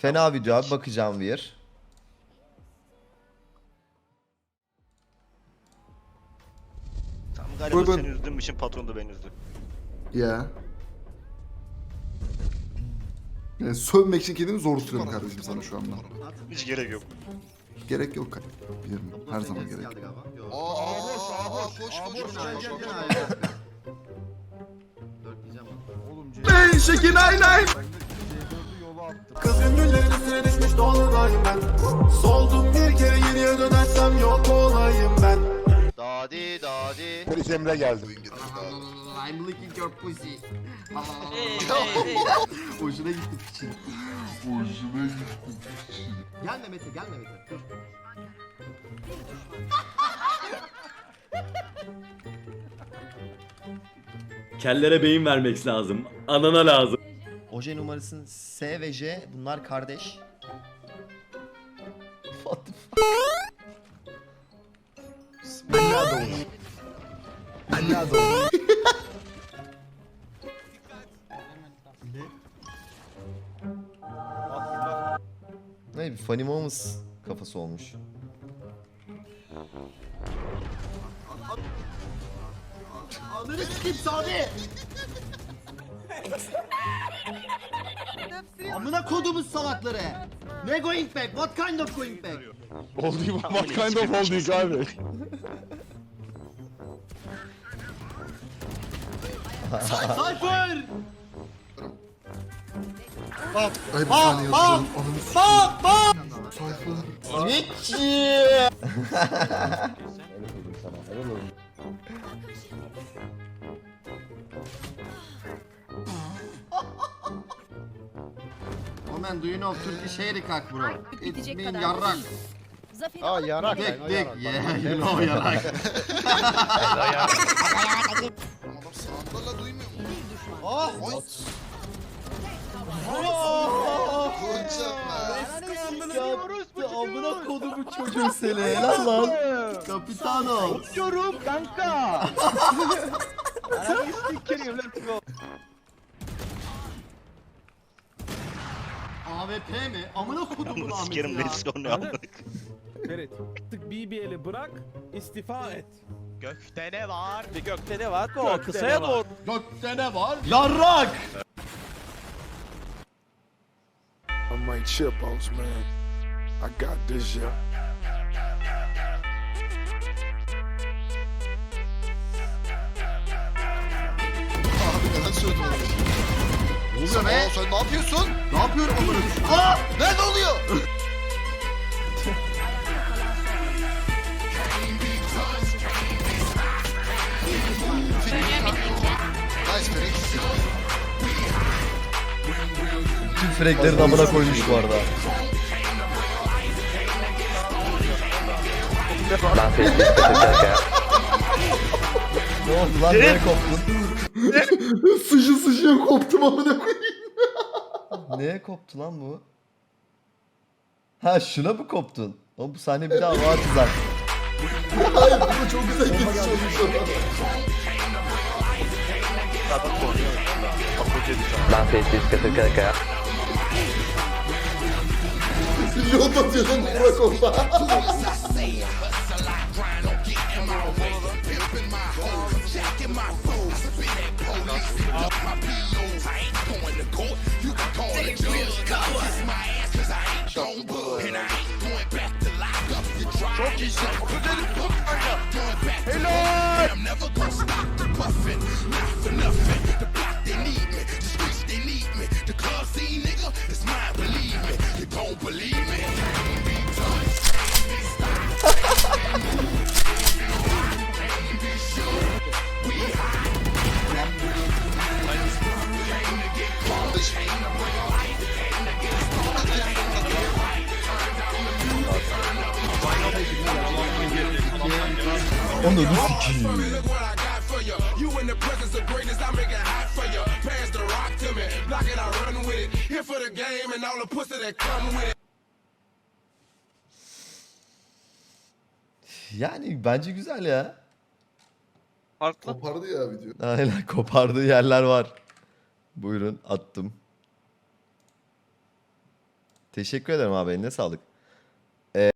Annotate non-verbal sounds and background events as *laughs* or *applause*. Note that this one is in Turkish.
Fena video abi bakacağım bir. Tam galiba Buyurun. seni üzdüğüm için patron da beni üzdü. Ya. Yani sövmek için kendimi zor tutuyorum kardeşim sana şu anda. Hiç gerek yok. Gerek yok kardeşim. Bilirim. Her zaman gerek. yok. Aa, boş, aa, boş, koş, koş, koş, koş, koş. Hey şekin ay nay. Kız ünlülerin dolunayım ben Soldum bir kere geriye dönersem yok olayım ben Dadi dadi. Polis Emre geldi. I'm looking your pussy. *laughs* Hoşuna gitti piçin. Hoşuna gitti piçin. Gelme Mete, gelme Mete. Kellere beyin vermek lazım. Anana lazım. Oje numarasının S ve J bunlar kardeş. What the fuck? Ne bir funny moments kafası olmuş. Ananı sikeyim Sadi! Amına kodumuz salakları! Ne going back? What kind of going back? Holding, what kind of holding abi? *laughs* Cypher! Ay bir saniye yazıyorum. Ananı Bak bak! sayfa. *laughs* *laughs* Oh man, do you know Turkish hair cock bro? It's Bitecek mean kadar yarrak. Zafer'i Aa yarak. Dick dick, yeah, *laughs* you know yarrak. Adam sağında duymuyor mu? Oh! Oy. Yaptı amına kodumu çocuğu seni helal lan. Capitano! AWP mi? Amına kodumun Amına Ahmet'i sikerim ya. beni sonra aldık. Ferit, artık BBL'i bırak, istifa et. Gökte ne var? Bir gökte ne var? O kısaya doğru. Gökte ne var? Yarrak! I might chip outs man I got this yeah Abi neden onu? Ne oluyor be? Aa, sen ne yapıyorsun? Ne yapıyorum amına? Aa! Nerede oluyor? *laughs* Tüm freklerin amına koymuş bu arada. ne oldu lan? Nereye koptun? *laughs* Sıçı sıçıya koptum amına koyayım. Neye koptu lan bu? Ha şuna mı koptun? Oğlum bu sahne bir daha vardı zaten. Hayır bu çok güzel geçiş olmuş ona. Pilot atıyordun Burak orada. Onu bir sikiyim. You in the presence of greatness I Block it I run with it Here for the game and all the pussy that come with it Yani bence güzel ya. Farklı. Kopardı ya video. Aynen kopardığı yerler var. Buyurun attım. Teşekkür ederim abi eline sağlık.